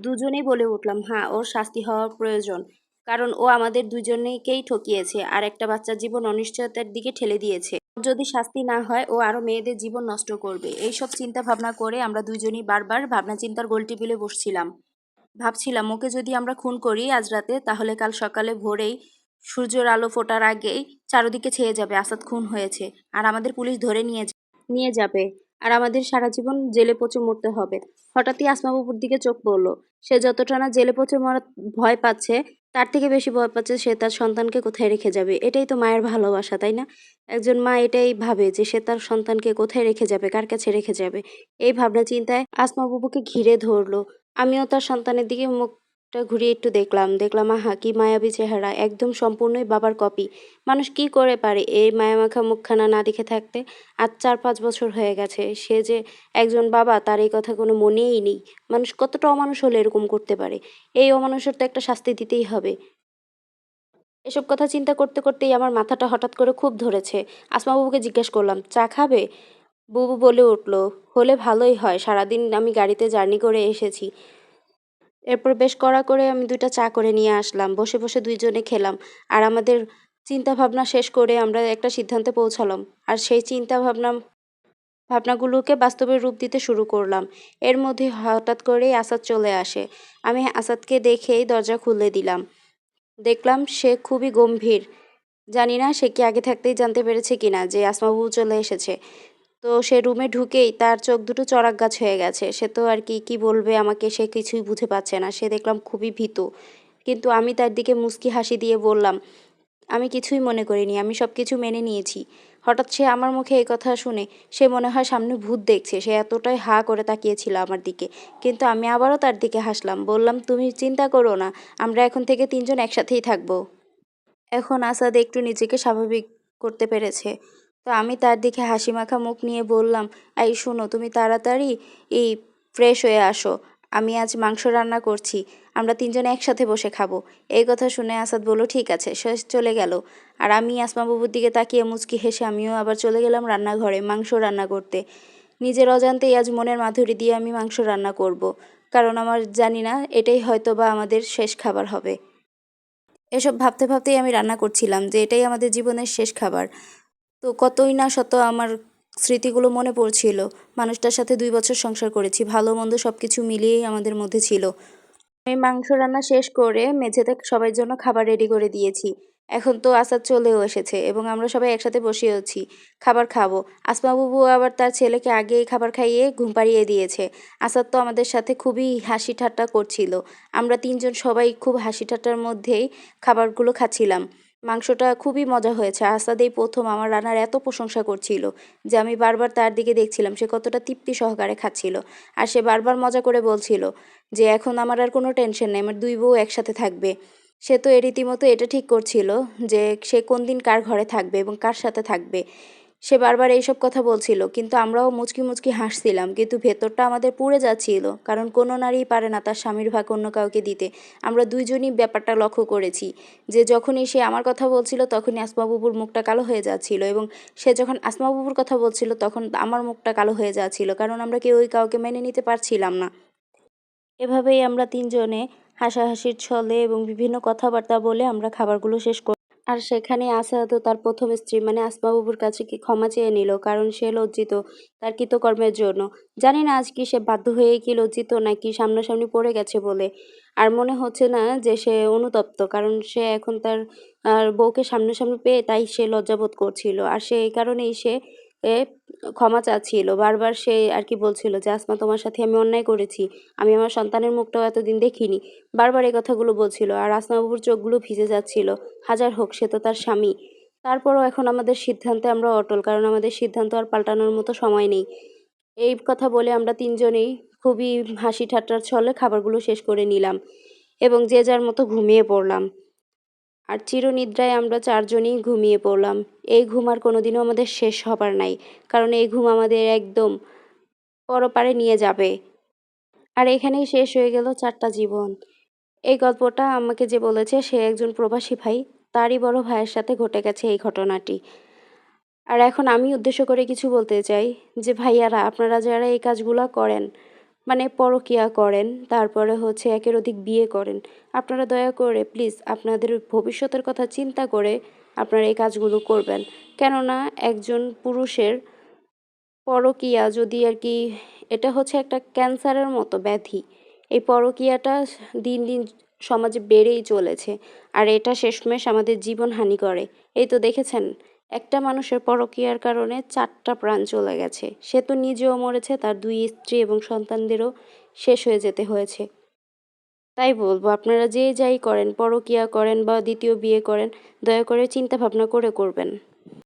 দুজনেই বলে উঠলাম হ্যাঁ ওর শাস্তি হওয়া প্রয়োজন। কারণ ও আমাদের দুজনেকেই ঠকিয়েছে আর একটা বাচ্চার জীবন অনিশ্চয়তার দিকে ঠেলে দিয়েছে। যদি শাস্তি না হয়, ও আরও মেয়েদের জীবন নষ্ট করবে। এইসব চিন্তা ভাবনা করে আমরা দুজনই বারবার ভাবনা চিন্তার গোল টেবিলে বসছিলাম। ভাবছিলাম, ওকে যদি আমরা খুন করি আজ রাতে, তাহলে কাল সকালে ভোরেই সূর্যের আলো ফোটার আগেই চারদিকে ছেয়ে যাবে, আসাদ খুন হয়েছে। আর আমাদের পুলিশ ধরে নিয়ে নিয়ে যাবে। আর আমাদের সারা জীবন জেলে পচে মরতে হবে। হঠাৎই আসমাবুর দিকে চোখ পড়ল। সে যতটা না জেলে পচে মরা ভয় পাচ্ছে, তার থেকে বেশি ভয় পাচ্ছে সে তার সন্তানকে কোথায় রেখে যাবে। এটাই তো মায়ের ভালোবাসা, তাই না? একজন মা এটাই ভাবে যে সে তার সন্তানকে কোথায় রেখে যাবে, কার কাছে রেখে যাবে। এই ভাবনা চিন্তায় আসমা বুবুকে ঘিরে ধরলো। আমিও তার সন্তানের দিকে মুখটা ঘুরিয়ে একটু দেখলাম। দেখলাম, আহা, কি মায়াবী চেহারা, একদম সম্পূর্ণই বাবার কপি মানুষ কি করে পারে এই মায়ামাখা মুখখানা না দেখে থাকতে? আজ চার পাঁচ বছর হয়ে গেছে, সে যে একজন বাবা, তার এই কথা কোনো মনেই নেই। মানুষ কতটা অমানুষ হলে এরকম করতে পারে? এই অমানুষের তো একটা শাস্তি দিতেই হবে। এসব কথা চিন্তা করতে করতেই আমার মাথাটা হঠাৎ করে খুব ধরেছে। আসমা বাবুকে জিজ্ঞেস করলাম, চা খাবে? বুবু বলে উঠল, হলে ভালোই হয়, সারাদিন আমি গাড়িতে জার্নি করে এসেছি। এরপর বেশ কড়া করে আমি দুইটা চা করে নিয়ে আসলাম। বসে বসে দুইজনে খেলাম। আর আমাদের চিন্তা ভাবনা শেষ করে আমরা একটা সিদ্ধান্তে পৌঁছালাম। আর সেই চিন্তা ভাবনা ভাবনাগুলোকে বাস্তবে রূপ দিতে শুরু করলাম। এর মধ্যে হঠাৎ করেই আসাদ চলে আসে। আমি আসাদকে দেখেই দরজা খুলে দিলাম। দেখলাম সে খুবই গম্ভীর। জানি না সে কি আগে থাকতেই জানতে পেরেছে কিনা যে আসমাবু চলে এসেছে। তো সে রুমে ঢুকেই তার চোখ দুটো চড়াক গাছ হয়ে গেছে। সে তো আর কি কি বলবে আমাকে? সে কিছুই বুঝে পাচ্ছে না। সে দেখলাম খুবই ভীত। কিন্তু আমি তার দিকে মুচকি হাসি দিয়ে বললাম, আমি কিছুই মনে করিনি। আমি সব কিছু মেনে নিয়েছি। হঠাৎ সে আমার মুখে এই কথা শুনে সে মনে হয় সামনে ভূত দেখছে। সে এতটাই হা করে তাকিয়েছিল আমার দিকে। কিন্তু আমি আবারও তার দিকে হাসলাম। বললাম, তুমি চিন্তা করো না। আমরা এখন থেকে তিনজন একসাথেই থাকব। এখন আসাদ একটু নিজেকে স্বাভাবিক করতে পেরেছে। তো আমি তার দিকে হাসি মাখা মুখ নিয়ে বললাম, এই শোনো, তুমি তাড়াতাড়ি এই ফ্রেশ হয়ে আসো। আমি আজ মাংস রান্না করছি, আমরা তিনজনে একসাথে বসে খাব। এই কথা শুনে আসাদ বলল, ঠিক আছে। সে চলে গেল। আর আমি আসমাবাবুর দিকে তাকিয়ে মুচকি হেসে আমিও আবার চলে গেলাম রান্নাঘরে মাংস রান্না করতে। নিজের অজান্তেই আজ মনের মাধুরী দিয়ে আমি মাংস রান্না করব। কারণ আমার জানি না, এটাই হয়তো বা আমাদের শেষ খাবার হবে। এসব ভাবতে ভাবতেই আমি রান্না করছিলাম, যে এটাই আমাদের জীবনের শেষ খাবার। তো কতই না শত আমার স্মৃতিগুলো মনে পড়ছিল। মানুষটার সাথে দুই বছর সংসার করেছি। ভালো মন্দ সব কিছু মিলিয়েই আমাদের মধ্যে ছিল। আমি মাংস রান্না শেষ করে মেঝেতে সবার জন্য খাবার রেডি করে দিয়েছি। এখন তো আসাদ চলেও এসেছে এবং আমরা সবাই একসাথে বসেওছি। খাবার খাব। আসমাবুবু আবার তার ছেলেকে আগেই খাবার খাইয়ে ঘুম পাড়িয়ে দিয়েছে। আসাদ তো আমাদের সাথে খুবই হাসি ঠাট্টা করছিল। আমরা তিনজন সবাই খুব হাসি ঠাট্টার মধ্যেই খাবারগুলো খাচ্ছিলাম। মাংসটা খুবই মজা হয়েছে। আসাদ এই প্রথম আমার রান্নার এত প্রশংসা করছিল যে আমি বারবার তার দিকে দেখছিলাম। সে কতটা তৃপ্তি সহকারে খাচ্ছিল। আর সে বারবার মজা করে বলছিল যে, এখন আমার আর কোনো টেনশন নেই। আমার দুই বউ একসাথে থাকবে। সে তো রীতিমতো এটা ঠিক করছিল যে, সে কোন দিন কার ঘরে থাকবে এবং কার সাথে থাকবে। সে বারবার এইসব কথা বলছিল, কিন্তু আমরাও মুচকি মুচকি হাসছিলাম, কিন্তু ভেতরটা আমাদের পুড়ে যাচ্ছিল, কারণ কোনো নারী পারে না তার স্বামীর ভাগ অন্য কাউকে দিতে। আমরা দুইজনই ব্যাপারটা লক্ষ্য করেছি, যে যখনই সে আমার কথা বলছিল তখনই আসমাবুবুর মুখটা কালো হয়ে যাচ্ছিল এবং সে যখন আসমাবুবুর কথা বলছিল তখন আমার মুখটা কালো হয়ে যাচ্ছিল, কারণ আমরা কেউ ওই কাউকে মেনে নিতে পারছিলাম না। এভাবেই আমরা তিনজনে হাসাহাসির ছলে এবং বিভিন্ন কথাবার্তা বলে আমরা খাবারগুলো শেষ করি আর সেখানে আসাদও তার প্রথম স্ত্রী মানে আসমাবুবুর কাছে কি ক্ষমা চেয়ে নিল? কারণ সে লজ্জিত তার কৃতকর্মের জন্য। জানি না আজ কি সে বাধ্য হয়ে কি লজ্জিত, নাকি সামনাসামনি পড়ে গেছে বলে। আর মনে হচ্ছে না যে সে অনুতপ্ত, কারণ সে এখন তার বউকে সামনাসামনি পেয়ে তাই সে লজ্জাবোধ করছিল। আর সে এই কারণেই সে এ ক্ষমা চাচ্ছিল। বারবার সে আর কি বলছিল যে, আসমা, তোমার সাথে আমি অন্যায় করেছি। আমি আমার সন্তানের মুখটাও এতদিন দেখিনি। বারবার এই কথাগুলো বলছিল। আর আসমা বাবুর চোখগুলো ভিজে যাচ্ছিল। হাজার হোক, সে তো তার স্বামী। তারপরও এখন আমাদের সিদ্ধান্তে আমরা অটল, কারণ আমাদের সিদ্ধান্ত আর পাল্টানোর মতো সময় নেই। এই কথা বলে আমরা তিনজনেই খুবই হাসি ঠাট্টার ছলে খাবারগুলো শেষ করে নিলাম এবং যে যার মতো ঘুমিয়ে পড়লাম। আর চিরনিদ্রায় আমরা চারজনই ঘুমিয়ে পড়লাম। এই ঘুম আর কোনোদিনও আমাদের শেষ হবার নাই, কারণ এই ঘুম আমাদের একদম পরপারে নিয়ে যাবে। আর এখানেই শেষ হয়ে গেল চারটা জীবন। এই গল্পটা আমাকে যে বলেছে, সে একজন প্রবাসী ভাই, তারই বড় ভাইয়ের সাথে ঘটে গেছে এই ঘটনাটি। আর এখন আমি উদ্দেশ্য করে কিছু বলতে চাই যে, ভাইয়ারা, আপনারা যারা এই কাজগুলো করেন মানে পরকীয়া করেন, তারপরে হচ্ছে একের অধিক বিয়ে করেন। আপনারা দয়া করে প্লিজ আপনাদের ভবিষ্যতের কথা চিন্তা করে আপনারা এই কাজগুলো করবেন। কেননা একজন পুরুষের পরকীয়া যদি আর কি, এটা হচ্ছে একটা ক্যান্সারের মতো ব্যাধি। এই পরকীয়াটা দিন দিন সমাজে বেড়েই চলেছে। আর এটা শেষমেশ আমাদের জীবন হানি করে। এই তো দেখেছেন? একটা মানুষের পরকীয়ার কারণে চারটা প্রাণ চলে গেছে। সে তো নিজেও মরেছে, তার দুই স্ত্রী এবং সন্তানদেরও শেষ হয়ে যেতে হয়েছে। তাই বলব, আপনারা যে যাই করেন, পরকীয়া করেন বা দ্বিতীয় বিয়ে করেন, দয়া করে চিন্তা ভাবনা করে করবেন।